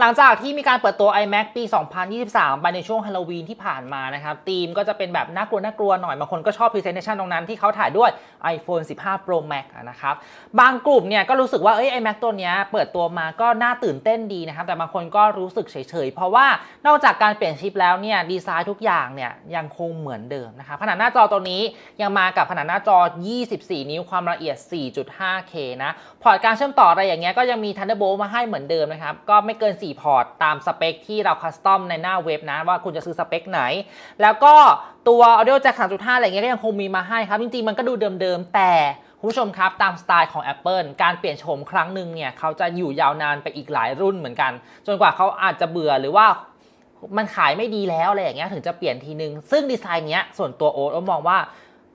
หลังจากที่มีการเปิดตัว iMac ปี 2023 ไปในช่วงฮาโลวีนที่ผ่านมานะครับธีมก็จะเป็นแบบน่ากลัวน่ากลัวหน่อยบางคนก็ชอบ Presentation ตรงนั้นที่เขาถ่ายด้วย iPhone 15 Pro Max นะครับ บางกลุ่มเนี่ยก็รู้สึกว่าเอ้ย iMac ตัวนี้เปิดตัวมาก็น่าตื่นเต้นดีนะครับ แต่บางคนก็รู้สึกเฉยๆ เพราะว่านอกจากการเปลี่ยนชิปแล้วเนี่ยดีไซน์ทุกอย่างเนี่ยยังคงเหมือนเดิมนะครับขนาดหน้าจอตัวนี้ยังมากับขนาดหน้าจอ 24 นิ้วความละเอียด 4.5K นะพอร์ตการเชื่อมต่ออะไรอย่างเงี้ยก็ยังมี Thunderbolt มาให้เหมือนเดิมนะครับก็ไม่เกิน4พอร์ต ตามสเปคที่เราคัสตอมในหน้าเว็บนะว่าคุณจะซื้อสเปคไหน แล้วก็ตัว Audio Jack 3.5 อะไรเงี้ยก็ยังคงมีมาให้ครับ จริงๆ มันก็ดูเดิมๆ แต่คุณผู้ชมครับ ตามสไตล์ของ Apple การเปลี่ยนโฉมครั้งหนึ่งเนี่ยเขาจะอยู่ยาวนานไปอีกหลายรุ่นเหมือนกัน จนกว่าเขาอาจจะเบื่อหรือว่ามันขายไม่ดีแล้วอะไรอย่างเงี้ยถึงจะเปลี่ยนทีนึง ซึ่งดีไซน์เนี้ยส่วนตัวโอ๊ตมองว่า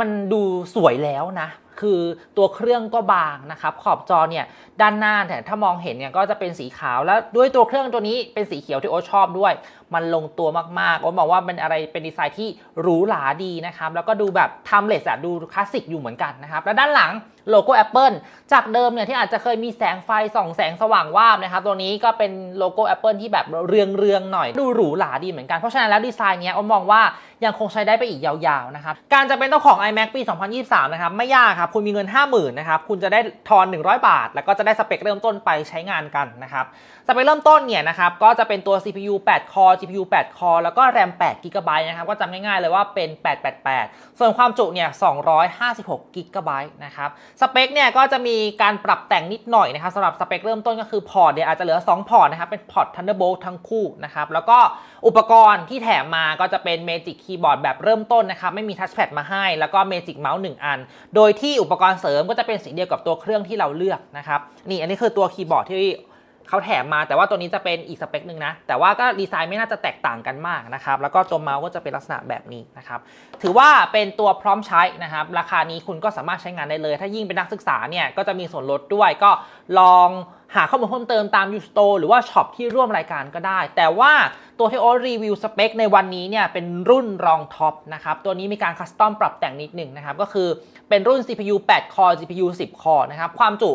มันดูสวยแล้วนะ คือตัวเครื่องก็บางนะครับ ขอบจอเนี่ยด้านหน้าแต่ยถ้ามองเห็นเนี่ยก็จะเป็นสีขาวแล้วด้วยตัวเครื่องตัวนี้เป็นสีเขียวที่โอชอบด้วย มันลงตัวมากๆโอ๊ตมองว่าเป็นอะไรเป็นดีไซน์ที่หรูหราดีนะครับ แล้วก็ดูแบบทำเลสอะดูคลาสสิกอยู่เหมือนกันนะครับ แล้วด้านหลัง โลโก้ Apple จากเดิมเนี่ยที่อาจจะเคยมีแสงไฟส่องแสงสว่างวาบนะครับ ตัวนี้ก็เป็นโลโก้ Apple ที่แบบเรืองๆหน่อย ดูหรูหราดีเหมือนกัน เพราะฉะนั้นแล้วดีไซน์เนี้ยอ๊ตมองว่ายังคงใช้ได้ไปอีกยาวๆนะครับ การจะเป็นเจ้าของ iMac ปี 2023 นะครับ ไม่ยากครับ คุณมีเงิน 50,000นะครับ คุณจะได้ทอน 100 บาท แล้วก็จะได้สเปคเริ่มต้นไปใช้งานกันนะครับสเปคเริ่มต้นเนี่ยนะครับก็จะเป็นตัว CPU 8 core GPU 8 core แล้วก็ RAM 8 GB นะครับก็จำง่ายๆเลยว่าเป็น 888 ส่วนความจุเนี่ย256 GB นะครับ สเปคเนี่ยก็จะมีการปรับแต่งนิดหน่อยนะครับสำหรับสเปคเริ่มต้นก็คือพอร์ตเนี่ยอาจจะเหลือ 2 พอร์ตนะครับ เป็นพอร์ต Thunderbolt ทั้งคู่นะครับ แล้วก็อุปกรณ์ที่แถมมาก็จะเป็น Magic Keyboard แบบเริ่มต้นนะครับ ไม่มีทัชแพดมาให้ แล้วก็ Magic Mouse 1 อัน โดยที่อุปกรณ์เสริมก็จะเป็นสีเดียวกับตัวเครื่องที่เราเลือกนะครับ นี่อันนี้คือตัวคีย์บอร์ดที่ เขาแถมมาแต่ว่าตัวนี้จะเป็นอีกสเปคหนึ่งนะ แต่ว่าก็ดีไซน์ไม่น่าจะแตกต่างกันมากนะครับ แล้วก็ตัวเมาส์ก็จะเป็นลักษณะแบบนี้นะครับ ถือว่าเป็นตัวพร้อมใช้นะครับ ราคานี้คุณก็สามารถใช้งานได้เลย ถ้ายิ่งเป็นนักศึกษาเนี่ยก็จะมีส่วนลดด้วยก็ลองหาข้อมูลเพิ่มเติมตามยูสโตหรือว่าช็อปที่ร่วมรายการก็ได้ แต่ว่าตัวที่โอรีวิวสเปคในวันนี้เนี่ยเป็นรุ่นรองท็อปนะครับ ตัวนี้มีการคัสตอมปรับแต่งนิดหนึ่งนะครับ ก็คือเป็นรุ่น CPU 8 core GPU 10 core นะครับ ความจุ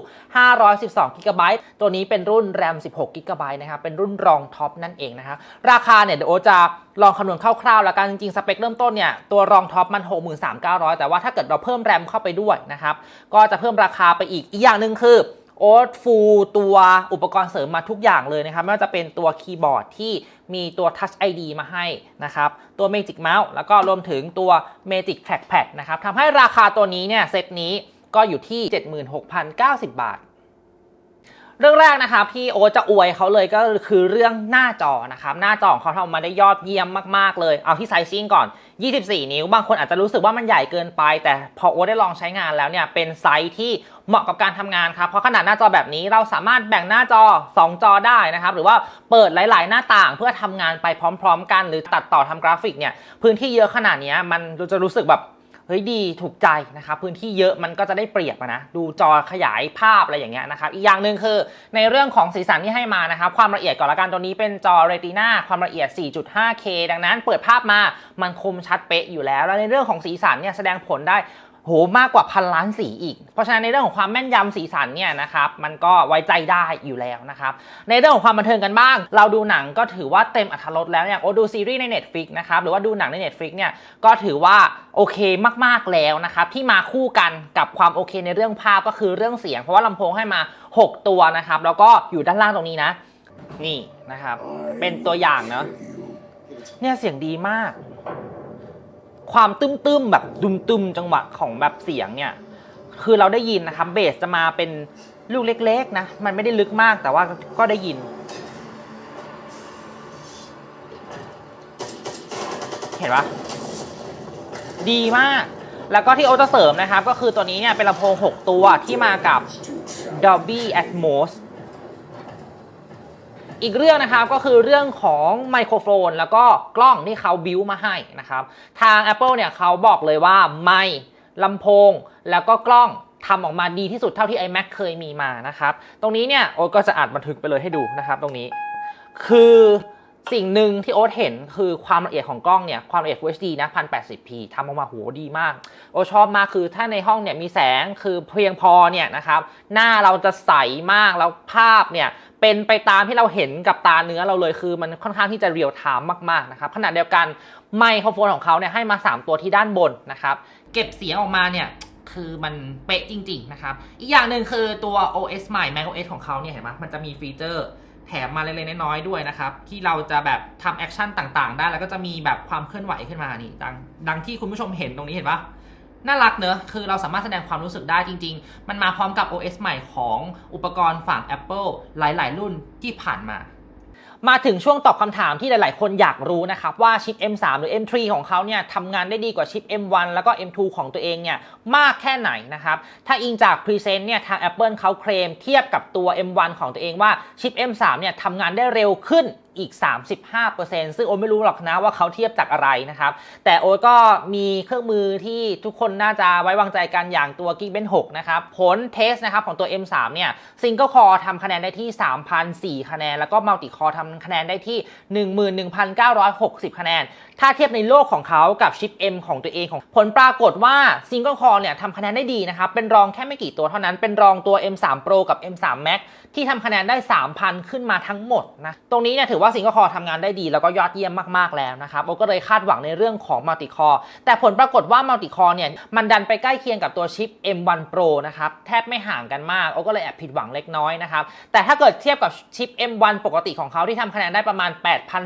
512 GB ตัวนี้เป็นรุ่น RAM 16 GB นะครับ เป็นรุ่นรองท็อปนั่นเองนะครับ ราคาเนี่ยเดี๋ยวโอจะลองคำนวณคร่าวๆ แล้วกันจริงๆ สเปคเริ่มต้นเนี่ยตัวรองท็อปมัน 63,900 แต่ว่าถ้าเกิดเราเพิ่ม RAM เข้าไปด้วยนะครับก็จะเพิ่มราคาไปอีกอีกอย่างหนึ่งคือ โอ๊ตฟูตัวอุปกรณ์เสริมมาทุกอย่างเลยนะครับ ไม่ว่าจะเป็นตัวคีย์บอร์ดที่มีตัว Touch ID มาให้นะครับ ตัว Magic Mouse แล้วก็รวมถึงตัว Magic Trackpad นะครับทำให้ราคาตัวนี้เนี่ยเซตนี้ก็อยู่ที่ 76,090 บาท เรื่องแรกนะครับที่โอจะอวยเขาเลยก็คือเรื่องหน้าจอนะครับหน้าจอของเขาทำออกมาได้ยอดเยี่ยมมากๆเลย เอาที่ไซซิ่งก่อน 24 นิ้ว บางคนอาจจะรู้สึกว่ามันใหญ่เกินไป แต่พอโอได้ลองใช้งานแล้วเนี่ยเป็นไซส์ที่เหมาะกับการทำงานครับเพราะขนาดหน้าจอแบบนี้เราสามารถแบ่งหน้าจอ 2 จอได้นะครับหรือว่าเปิดหลาย ๆ หน้าต่างเพื่อทำงานไปพร้อม ๆ กัน หรือตัดต่อทำกราฟิกเนี่ยพื้นที่เยอะขนาดนี้มันจะรู้สึกแบบ เฮ้ยดีถูกใจนะครับพื้นที่เยอะมันก็จะได้เปรียบนะดูจอขยายภาพอะไรอย่างเงี้ยนะครับอีกอย่างหนึ่งคือในเรื่องของสีสันที่ให้มานะครับความละเอียดก่อนละกันตัวนี้เป็นจอ Retina ความละเอียด 4.5K ดังนั้นเปิดภาพมามันคมชัดเป๊ะอยู่แล้ว แล้วในเรื่องของสีสันเนี่ยแสดงผลได้ โหมากกว่าพันล้านสีอีก เพราะฉะนั้นในเรื่องของความแม่นยำสีสันเนี่ยนะครับมันก็ไว้ใจได้อยู่แล้วนะครับ ในเรื่องของความบันเทิงกันบ้าง เราดูหนังก็ถือว่าเต็มอรรถรสแล้วอย่างโอดูซีรีส์ใน Netflix นะครับหรือว่าดูหนังใน Netflix เนี่ยก็ถือว่าโอเคมากๆแล้วนะครับที่มาคู่กันกับความโอเคในเรื่องภาพก็คือเรื่องเสียง เพราะว่าลำโพงให้มา 6 ตัวนะครับแล้วก็อยู่ด้านล่างตรงนี้นะ นี่นะครับ เป็นตัวอย่างเนาะเนี่ยเสียงดีมาก ความตึ้มๆแบบตึมๆจังหวะของแบบเสียงเนี่ย คือเราได้ยินนะครับเบสจะมาเป็นลูกเล็กๆนะ มันไม่ได้ลึกมากแต่ว่าก็ได้ยิน เห็นปะดีมาก แล้วก็ที่โอจะเสริมนะครับ ก็คือตัวนี้เนี่ยเป็นลำโพง 6 ตัวที่มากับ Dolby Atmos อีกเรื่องนะครับก็คือเรื่องของไมโครโฟน แล้วก็กล้องที่เขาบิวมาให้นะครับ ทาง Apple เนี่ยเขาบอกเลยว่าไมค์ลำโพง แล้วก็กล้องทำออกมาดีที่สุดเท่าที่ iMac เคยมีมานะครับ ตรงนี้เนี่ยโอ๊ก็จะอัดบันทึกไปเลยให้ดูนะครับ ตรงนี้ คือ สิ่งหนึ่งที่โอ๊ตเห็นคือความละเอียดของกล้องเนี่ยความละเอียด Full HD นะ 1080p ทำออกมาโหดีมาก โอชอบมากคือถ้าในห้องเนี่ยมีแสงคือเพียงพอเนี่ยนะครับหน้าเราจะใสมากแล้วภาพเนี่ยเป็นไปตามที่เราเห็นกับตาเนื้อเราเลยคือมันค่อนข้างที่จะเรียลไทม์มากๆนะครับขณะเดียวกันไมโครโฟนของเขาเนี่ยให้มา 3 ตัวที่ด้านบนนะครับเก็บเสียงออกมาเนี่ยคือมันเป๊ะจริง ๆ นะครับ อีกอย่างหนึ่งคือตัว OS ใหม่ Mac OS ของเขาเนี่ยเห็นไหมมันจะมีฟีเจอร์ แถมมาเล็กๆน้อยๆด้วยนะครับ ที่เราจะแบบทำแอคชั่นต่างๆ ได้แล้วก็จะมีแบบความเคลื่อนไหวขึ้นมานี่ดังดังที่คุณผู้ชมเห็นตรงนี้เห็นปะน่ารักเนอะคือเราสามารถแสดงความรู้สึกได้จริง ๆ มันมาพร้อมกับ OS ใหม่ของอุปกรณ์ฝั่ง Apple หลาย ๆ รุ่นที่ผ่านมา มาถึงช่วงตอบคำถามที่หลาย ๆ คนอยากรู้นะครับว่าชิป M3 หรือ M3 ของเขาเนี่ยทำงานได้ดีกว่าชิป M1 แล้วก็ M2 ของตัวเองเนี่ยมากแค่ไหนนะครับถ้าอิงจากพรีเซนต์เนี่ยทาง Apple เขาเคลมเทียบกับตัว M1 ของตัวเองว่าชิป M3 เนี่ยทำงานได้เร็วขึ้น อีก 35%ซึ่งโอ๊ตไม่รู้หรอกนะว่าเขาเทียบจากอะไรนะครับ แต่โอ๊ตก็มีเครื่องมือที่ทุกคนน่าจะไว้วางใจกันอย่างตัว g e e k b e n 6นะครับ ผลเทสนะครับของตัว M3 เนี่ยซิงเกิลคอร์ทำคะแนนได้ที่ 3,004 คะแนน แล้วก็มัลติคอร์ทำคะแนนได้ที่ 11,960 คะแนน ถ้าเทียบในโลกของเขากับชิป M ของตัวเองของผลปรากฏว่าซิงเกิลคอร์เนี่ยทำคะแนนได้ดีนะครับเป็นรองแค่ไม่กี่ตัวเท่านั้นเป็นรองตัว M3 Pro กับ M3 Max ที่ทำคะแนนได้ 3,000 ขึ้นมาทั้งหมดนะตรงนี้เนี่ยถือว่าซิงเกิลคอร์ทำงานได้ดีแล้วก็ยอดเยี่ยมมากๆแล้วนะครับโอก็เลยคาดหวังในเรื่องของมัลติคอร์แต่ผลปรากฏว่ามัลติคอร์เนี่ยมันดันไปใกล้เคียงกับตัวชิป M1 Pro นะครับแทบไม่ห่างกันมากโอก็เลยแอบผิดหวังเล็กน้อยนะครับแต่ถ้าเกิดเทียบกับชิป M1 ปกติของเขาที่ทำคะแนนได้ประมาณ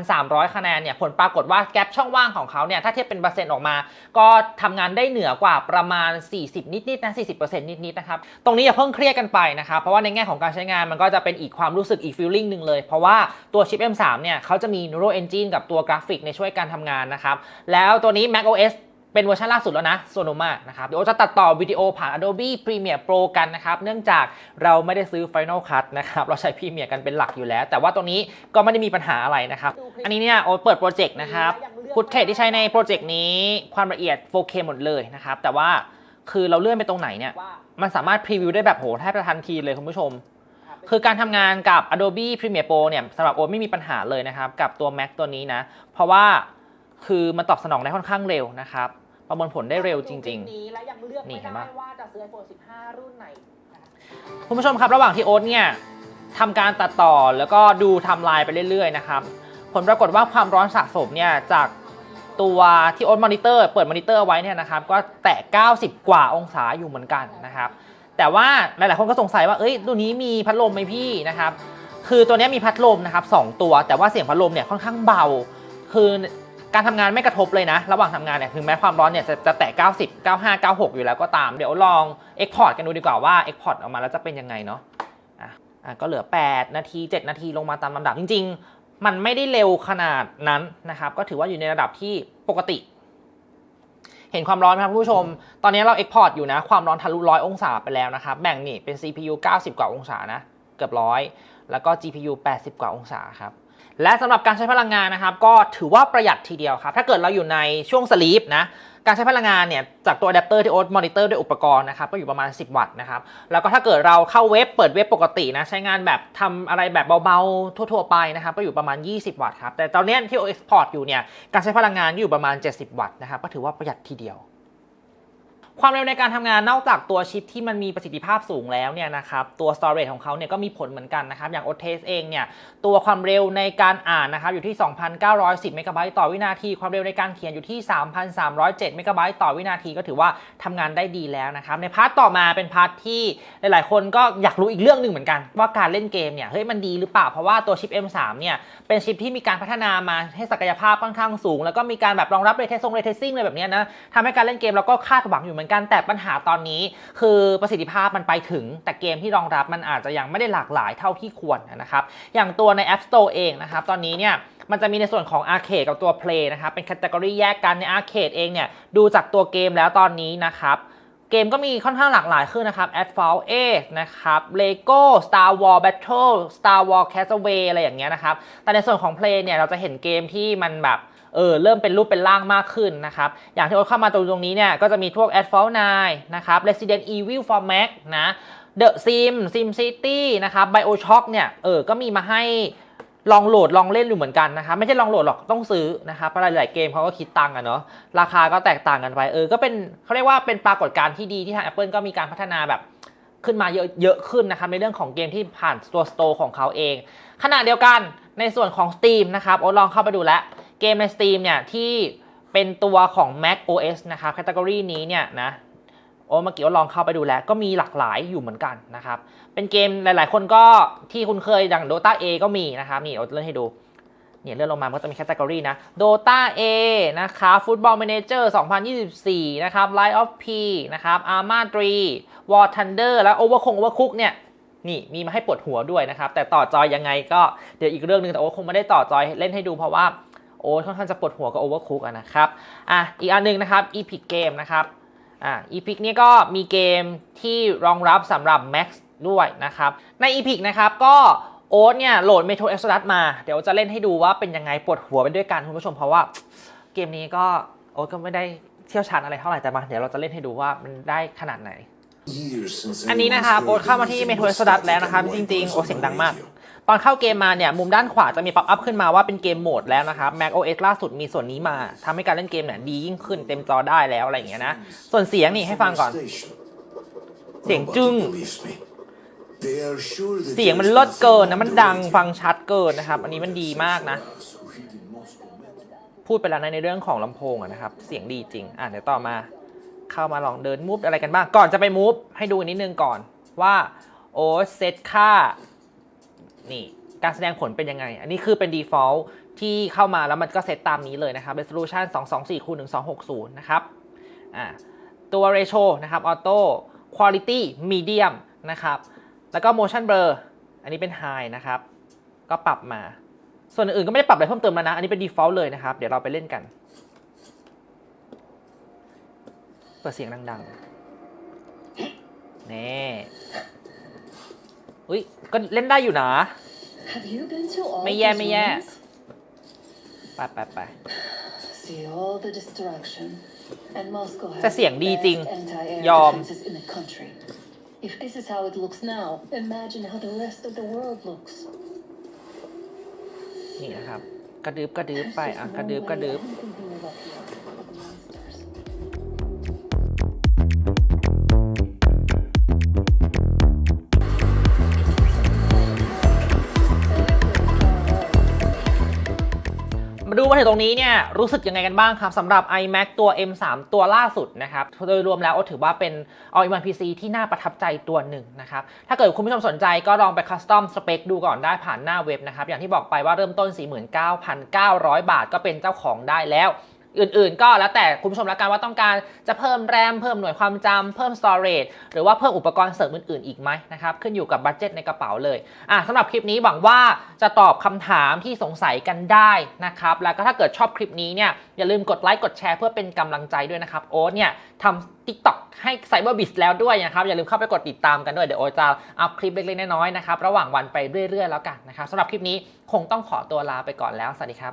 8,300 คะแนนเนี่ยผลปรากฏว่าแกลบช่องว่างของเขาเนี่ยถ้าเทียบเป็นเปอร์เซ็นต์ออกมา ก็ทำงานได้เหนือกว่าประมาณ 40 นิดๆนะ40%นิดๆนะครับตรงนี้อย่าเพิ่งเครียดกันไปนะครับเพราะว่าในแง่ของการใช้งานมันก็จะเป็นอีกความรู้สึกอีกฟีลลิ่งหนึ่งเลย เพราะว่าตัวชิป M3 เนี่ยเขาจะมี Neural Engine กับตัวกราฟิกในช่วยการทำงานนะครับ แล้วตัวนี้ Mac OS เป็นเวอร์ชันล่าสุดแล้วนะ Sonoma นะครับ เดี๋ยวจะตัดต่อวิดีโอผ่าน Adobe Premiere Pro กันนะครับ เนื่องจากเราไม่ได้ซื้อ Final Cut นะครับ เราใช้ Premiere กันเป็นหลักอยู่แล้ว แต่ว่าตัวนี้ก็ไม่ได้มีปัญหาอะไรนะครับ อันนี้เนี่ยโอ๊ตเปิดโปรเจกต์นะครับฟุตเทจที่ใช้ในโปรเจกต์นี้ความละเอียด 4K หมดเลยนะครับ แต่ว่าคือเราเลื่อนไปตรงไหนเนี่ย มันสามารถพรีวิวได้แบบโหแทบจะทันทีเลยคุณผู้ชม คือการทำงานกับ Adobe Premiere Pro เนี่ยสำหรับโอ๊ตไม่มีปัญหาเลยนะครับ กับตัว Mac ตัวนี้นะ เพราะว่าคือมันตอบสนองได้ค่อนข้างเร็วนะครับ ประมวลผลได้เร็วจริง ๆ นี้และยังเลือกนี่ไม่เห็นได้ปะว่าจะซื้อ iPhone 15 รุ่นไหนนะคะคุณผู้ชมครับ ระหว่างที่โอ๊ตเนี่ยทำการตัดต่อแล้วก็ดูไทำลายไปเรื่อยๆนะครับผลปรากฏว่าความร้อนสะสมเนี่ยจากตัวที่โอ๊ตมอนิเตอร์ เปิดมอนิเตอร์ไว้เนี่ยนะครับก็แตะ 90 กว่าองศาอยู่เหมือนกันนะครับ แต่ว่าหลายๆคนก็สงสัยว่าเอ้ยตัวนี้มีพัดลมไหมพี่นะครับคือตัวนี้มีพัดลมนะครับสองตัว แต่ว่าเสียงพัดลมเนี่ยค่อนข้างเบา คือการทำงานไม่กระทบเลยนะ ระหว่างทำงานเนี่ยถึงแม้ความร้อนเนี่ยจะจะแตะ 90 95 96 อยู่แล้วก็ตาม เดี๋ยวลอง Export กันดูดีกว่าว่า Export ออกมาแล้วจะเป็นยังไงเนาะอะก็เหลือ 8 นาที 7 นาทีลงมาตามลำดับจริง ๆ มันไม่ได้เร็วขนาดนั้นนะครับ ก็ถือว่าอยู่ในระดับที่ปกติ เห็นความร้อนไหมครับคุณผู้ชม ตอนนี้เราเอ็กพอร์ตอยู่นะ ความร้อนทะลุร้อยองศาไปแล้วนะครับแบ่งนี่เป็น CPU 90 กว่าองศานะ เกือบร้อยแล้วก็ GPU 80 กว่าองศาครับ และสำหรับการใช้พลังงานนะครับ ก็ถือว่าประหยัดทีเดียวครับ ถ้าเกิดเราอยู่ในช่วงสลีปนะการใช้พลังงานเนี่ยจากตัวอะแดปเตอร์ที่โอ๊ตมอนิเตอร์ด้วยอุปกรณ์นะครับก็อยู่ประมาณ 10 วัตต์นะครับแล้วก็ถ้าเกิดเราเข้าเว็บเปิดเว็บปกตินะใช้งานแบบทำอะไรแบบเบาๆ ทั่ว ๆ ไปนะครับก็อยู่ประมาณ 20 วัตต์ครับแต่ตอนนี้ที่โอเอ็กซ์พอร์ตอยู่เนี่ยการใช้พลังงานอยู่ประมาณ 70 วัตต์นะครับก็ถือว่าประหยัดทีเดียว ความเร็วในการทำงานนอกจากตัวชิปที่มันมีประสิทธิภาพสูงแล้วเนี่ยนะครับตัว storage ของเขาเนี่ยก็มีผลเหมือนกันนะครับอย่าง o t e s เองเนี่ยตัวความเร็วในการอ่านนะครับอยู่ที่ 2,910 เมกะไบต์ต่อวินาที ความเร็วในการเขียนอยู่ที่ 3,307 เมกะไบต์ต่อวินาทีก็ถือว่าทำงานได้ดีแล้วนะครับในพาร์ทต่อมาเป็นพาร์ทที่หลาย ๆ คนก็อยากรู้อีกเรื่องหนึ่งเหมือนกัน ว่าการเล่นเกมเนี่ยเฮ้ยมันดีหรือเปล่าเพราะว่าตัวชิป M3 เนี่ยเป็นชิปที่มีการพัฒนามาให้ศักยภาพค่อนข้างสูง แล้วก็มีการแบบรองรับเรทเทสซงเรทเทสซิ่งอะไรแบบนี้นะทำให้การเล่นเกมเราก็คาดหวังอยู่เหมือนกันแต่ปัญหาตอนนี้ คือประสิทธิภาพมันไปถึง แต่เกมที่รองรับมันอาจจะยังไม่ได้หลากหลายเท่าที่ควรนะครับอย่างตัวใน App Store เองนะครับตอนนี้เนี่ยมันจะมีในส่วนของ Arcade กับตัว Play นะครับเป็นแคตตากรีแยกกันใน Arcade เองเนี่ยดูจากตัวเกมแล้วตอนนี้นะครับเกมก็มีค่อนข้างหลากหลายขึ้นนะครับ Asphalt 8นะครับ Lego Star Wars Battle Star Wars Castaway อะไรอย่างเงี้ยนะครับ แต่ในส่วนของ Play เนี่ยเราจะเห็นเกมที่มันแบบ เออเริ่มเป็นรูปเป็นร่างมากขึ้นนะครับ อย่างที่โอ๊ตเข้ามาตรงตรงนี้เนี่ยก็จะมีพวก Asphalt 9 นะครับ Resident Evil for Mac นะ The Sim Sim City นะครับ BioShock เนี่ยเออก็มีมาให้ลองโหลดลองเล่นอยู่เหมือนกันนะครับไม่ใช่ลองโหลดหรอกต้องซื้อนะครับเพราะหลายๆเกมเขาก็คิดตังค์อะเนาะราคาก็แตกต่างกันไปเออก็เป็นเขาเรียกว่าเป็นปรากฏการณ์ที่ดีที่ทาง Apple ก็มีการพัฒนาแบบขึ้นมาเยอะเยอะขึ้นนะครับในเรื่องของเกมที่ผ่านตัวสโตร์ของเขาเองขณะเดียวกันในส่วนของ Steam นะครับโอ้ลองเข้าไปดูแล้ว เกมใน Steam เนี่ยที่เป็นตัวของ Mac OS นะครับแคตตากรีนี้เนี่ยนะโอ้เมื่อกี้ลองเข้าไปดูแล้ว ก็มีหลากหลายอยู่เหมือนกันนะครับ เป็นเกมหลายๆ คนก็ที่คุณเคยอย่าง Dota A ก็มีนะครับ นี่เอาเลื่อนให้ดูเนี่ยเลื่อนลงมาก็จะมีแคตตากรีนะ Dota A นะครับ Football Manager 2024 นะครับ Light of P นะครับ Arma 3 War Thunder และ Overcook Overcook เนี่ยนี่มีมาให้ปวดหัวด้วยนะครับ แต่ต่อจอยยังไงก็เดี๋ยวอีกเรื่องหนึงแต่โอ้คงไม่ได้ต่อจอยเล่นให้ดูเพราะว่า โอ้ค่อนข้างจะปวดหัวกับ Overcook อะนะครับอะอีกอันหนึงนะครับ Epic Game นะครับอ่า Epic นี่ก็มีเกมที่รองรับสำหรับ Max ด้วยนะครับ ใน Epic นะครับก็โอ๊ตเนี่ยโหลด Metro Exodus มา เดี๋ยวจะเล่นให้ดูว่าเป็นยังไงปวดหัวไปด้วยกันคุณผู้ชมเพราะว่าเกมนี้ก็โอ๊ตก็ไม่ได้เชี่ยวชาญอะไรเท่าไหร่แต่มาเดี๋ยวเราจะเล่นให้ดูว่ามันได้ขนาดไหน อันนี้นะครับโอ๊ตเข้ามาที่ Metro Exodus แล้วนะครับจริงๆ โอ้เสียงดังมาก ตอนเข้าเกมมาเนี่ย มุมด้านขวาจะมีป๊อปอัพขึ้นมาว่าเป็นเกมโหมดแล้วนะครับ Mac OS ล่าสุดมีส่วนนี้มาทำให้การเล่นเกมเนี่ยดียิ่งขึ้นเต็มจอได้แล้วอะไรอย่างเงี้ยนะ ส่วนเสียงนี่ให้ฟังก่อน เสียงจึ้งเสียงมันลดเกินนะมันดังฟังชัดเกินนะครับ อันนี้มันดีมากนะ พูดไปแล้วนะในเรื่องของลำโพงอะนะครับ เสียงดีจริง อะเดี๋ยวต่อมา เข้ามาลองเดินมูฟอะไรกันบ้าง ก่อนจะไปมูฟให้ดูนิดนึงก่อนว่าโอ้เซตค่านี่การแสดงผลเป็นยังไง อันนี้คือเป็น default ที่เข้ามาแล้วมันก็เซตตามนี้เลยนะครับ resolution 224คูณ1260 นะครับอ่าตัว ratio นะครับ auto quality medium นะครับ แล้วก็ motion blur อันนี้เป็น high นะครับ ก็ปรับมา ส่วนอื่นๆก็ไม่ได้ปรับอะไรเพิ่มเติมแล้วนะ อันนี้เป็น default เลยนะครับ เดี๋ยวเราไปเล่นกัน เปิดเสียงดังๆนี่อุ้ยก็เล่นได้อยู่นะ Have you been to all ไม่แย่ these ไม่แย่ rooms? ไปไปไป See all the destruction. And Moscow has แต่เสียงดีจริง best anti-air ยอม defenses in the country. If this is how it looks now, imagine how the rest of the world looks. นี่นะครับ กระดึบกระดึบ There's ไป just อะ no กระดึบ way กระดึบ มาดูมาถึงตรงนี้เนี่ยรู้สึกยังไงกันบ้างครับสำหรับ iMac ตัว M3 ตัวล่าสุดนะครับโดยรวมแล้วถือว่าเป็น All-in-one PC ที่น่าประทับใจตัวหนึ่งนะครับถ้าเกิดคุณผู้ชมสนใจก็ลองไปคัสตอมสเปคดูก่อนได้ผ่านหน้าเว็บนะครับอย่างที่บอกไปว่าเริ่มต้น 49,900 บาท ก็เป็นเจ้าของได้แล้ว อื่นๆ ก็แล้วแต่คุณผู้ชมละกันว่าต้องการจะเพิ่มแรมเพิ่มหน่วยความจำเพิ่ม storage หรือว่าเพิ่มอุปกรณ์เสริมอื่นๆ อีกไหมนะครับขึ้นอยู่กับบัตเจ็ตในกระเป๋าเลยอะสำหรับคลิปนี้หวังว่าจะตอบคำถามที่สงสัยกันได้นะครับแล้วก็ถ้าเกิดชอบคลิปนี้เนี่ยอย่าลืมกดไลค์กดแชร์เพื่อเป็นกำลังใจด้วยนะครับโอ๊ตเนี่ยทำ TikTok ให้ CyberBiz แล้วด้วยนะครับอย่าลืมเข้าไปกดติดตามกันด้วยเดี๋ยวโอ๊ตจะอัพคลิปเล็กๆน้อยๆนะครับระหว่างวันไปเรื่อยๆ แล้วกันนะครับสำหรับคลิปนี้คงต้องขอตัวลาไปก่อนแล้วสวัสดีครับ